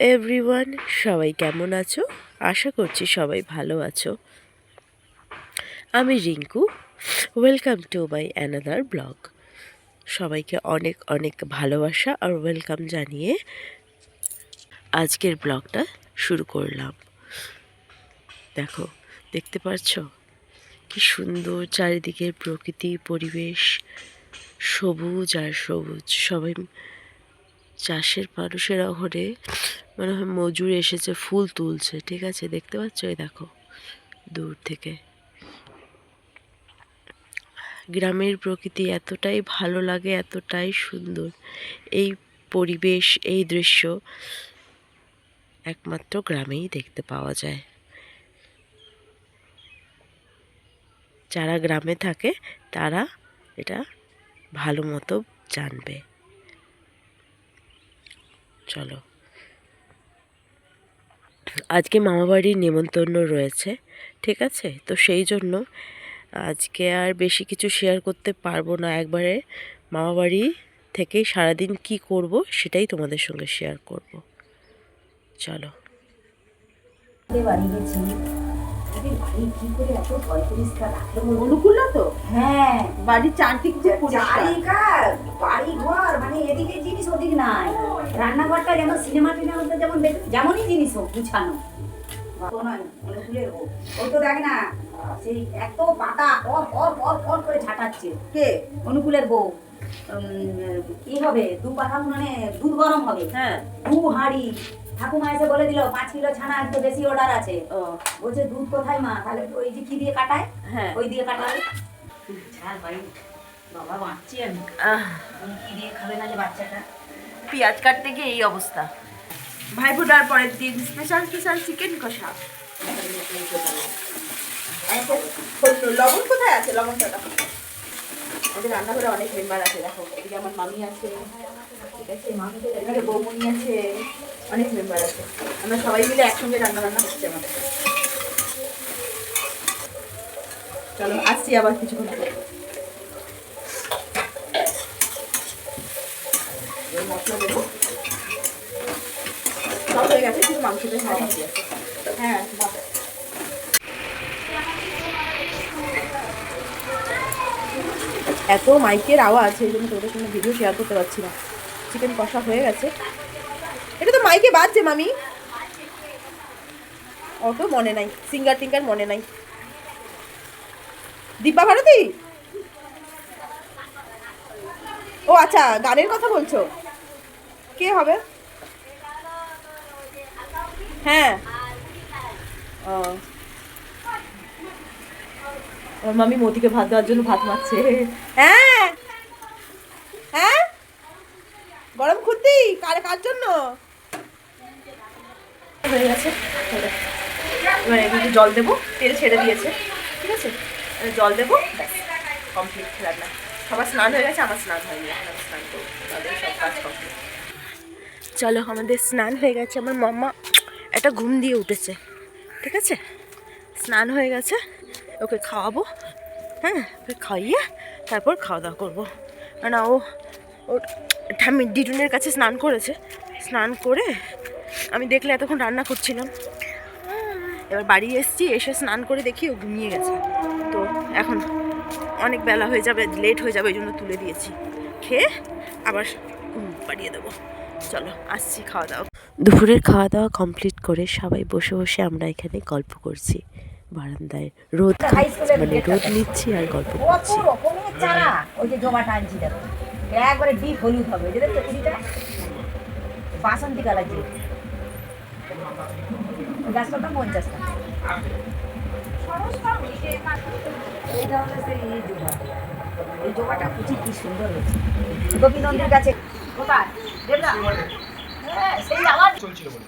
Everyone সবাই কেমন আছো? আশা করছি সবাই ভালো আছো। আমি Rinku. Welcome to my another blog সবাইকে অনেক অনেক ভালোবাসা আর ওয়েলকাম জানিয়ে আজকের ব্লগটা শুরু করলাম। দেখো, দেখতে পাচ্ছ কি সুন্দর চারিদিকের প্রকৃতি, পরিবেশ সবুজ আর সবুজ। সবাই চাষের মানুষেরা ঘরে মনে হয় মজুর এসেছে, ফুল তুলছে, ঠিক আছে? দেখতে পাচ্ছ? এই দেখো, দূর থেকে। গ্রামের প্রকৃতি এতটাই ভালো লাগে, এতটাই সুন্দর। এই পরিবেশ, এই দৃশ্য একমাত্র গ্রামেই দেখতে পাওয়া যায়। যারা গ্রামে থাকে, তারা এটা ভালো মতো জানবে। চলো। আজকে মামাবাড়ির নেমন্তন্ন রয়েছে ঠিক আছে? তো সেই জন্য আজকে আর বেশি কিছু শেয়ার করতে পারব না একবারে। মামাবাড়ি থেকে সারাদিন কি করব সেটাই তোমাদের সঙ্গে শেয়ার করব। চলো। বাড়ি গেছি? বাড়ি কি করে এত পরিষ্কার রাখল? অনুকূল তো? হ্যাঁ। বাড়ির চারদিক যে চারিকার বাড়ি ঘর মানে এদিকে জিনিস ওদিক নাই রান্নাঘরটা যেন সিনেমা টিনেমাতে যেমন যেমনই জিনিস হোক গুছানো। ও তো দেখ না সেই এত পাতা পর পর পর পর করে ঝাঁটাচ্ছে। কে? অনুকূলের বউ। কি হবে? দু পাখা মানে দুধ গরম হবে। হ্যাঁ। দু হাঁড়ি। ঠাকুমা এসে বলে দিল পাঁচ কিলো ছানা একটু বেশি অর্ডার আছে। ও। বলছে দুধ কোথায় মা? তাহলে ওই যে কি দিয়ে কাটায়? হ্যাঁ। ওই দিয়ে কাটাবে। ছাড় বাবা বাঁচছি আমি। কি দিয়ে খাবে নালে বাচ্চাটা? পেঁয়াজ কাটতে গিয়ে এই অবস্থা। ভাই ফোটার পরের দিন স্পেশাল স্পেশাল চিকেন কষা। লবণ কোথায় আছে? লবণটা আমাদের রান্নাঘরে অনেক মেম্বার আছে, দেখো। এদিকে আমার মামি আছে, ঠিক আছে? এদিকে বৌমনি আছে, অনেক মেম্বার আছে। আমরা সবাই মিলে একসঙ্গে রান্না বান্না হচ্ছে আমাদের। চলো, আসছি আবার কিছুক্ষণ এত মাইকের আওয়াজ, এই জন্য তোদের সঙ্গে ভিডিও শেয়ার করতে পারছি না। চিকেন কষা হয়ে গেছে। এটা তো মাইকে বাজছে, মামি। অত মনে নাই সিঙ্গার টিঙ্গার মনে নাই। দিব্যা ভারতী? ও আচ্ছা গানের কথা বলছো। কে হবে? হ্যাঁ। ও। আমার মামি মতিকে ভাত দেওয়ার জন্য ভাত মারছে। হ্যাঁ। হ্যাঁ? গরম খুদ্দি কার কার জন্য? হয়ে গেছে। এবার একটু জল দেবো তেল ছেড়ে দিয়েছে। ঠিক আছে? জল দেবো কমপ্লিট রান্না। সবার স্নান হয়ে গেছে, আমার স্নান হয়নি চলো, আমাদের স্নান হয়ে গেছে। আমার মাম্মা একটা ঘুম দিয়ে উঠেছে, ঠিক আছে? স্নান হয়ে গেছে, ওকে খাওয়াবো হ্যাঁ? ওকে খাইয়ে তারপর খাওয়া দাওয়া করব। না, ও ও ঠাম্মি ডিটুনের কাছে স্নান করেছে। স্নান করে আমি দেখলে এতক্ষণ রান্না করছিলাম। এবার বাড়ি এসেছি, এসে স্নান করে দেখি ও ঘুমিয়ে গেছে। তো এখন অনেক বেলা হয়ে যাবে লেট হয়ে যাবে ওই জন্য তুলে দিয়েছি। খেয়ে আবার পাড়িয়ে দেবো। চলো আসছি খাওয়া দাওয়া। দুপুরের খাওয়া দাওয়া কমপ্লিট করে সবাই বসে বসে আমরা এখানে গল্প করছি। বারান্দায় রোদ মানে রোদ নিচ্ছি আর গল্প করছি। চারা ওই যে জমাটা আনছি দেখো। একবারে ডিপ হলুদ হবে যে কুড়িটা? বাসন্তী কালার যে। গাছটা এইটা হলো সেই এই জবা এই জবাটা কুচি কি সুন্দর হয়েছে। গোপীনন্দির কাছে। কোথায় হ্যাঁ চলছিল বলে।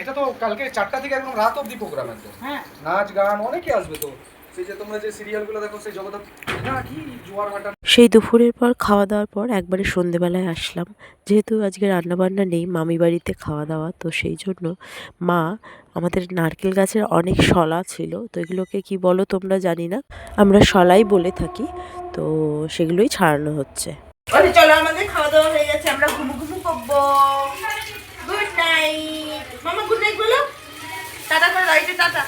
এটা তো কালকে চারটা থেকে একদম রাত অব্দি প্রোগ্রাম একদম। হ্যাঁ। নাচ গান অনেকে আসবে তো। সেই যে তোমরা যে সিরিয়ালগুলো দেখো সেই জগৎ না কি জোয়ার ভাটা। সেই দুপুরের পর খাওয়া দাওয়ার পর একবারে সন্ধেবেলায় আসলাম। যেহেতু আজকে রান্নাবান্না নেই মামি বাড়িতে খাওয়া দাওয়া তো সেই জন্য মা আমাদের নারকেল গাছের অনেক শলা ছিল তো এগুলোকে কি বলো তোমরা জানি না। আমরা শলাই বলে থাকি তো সেগুলোই ছাড়ানো হচ্ছে। চলো আমাদের খাওয়া দাওয়া হয়ে গেছে আমরা ঘুমু ঘুমু করব গুড নাইট টাটা করে দাও এই যে টাটা।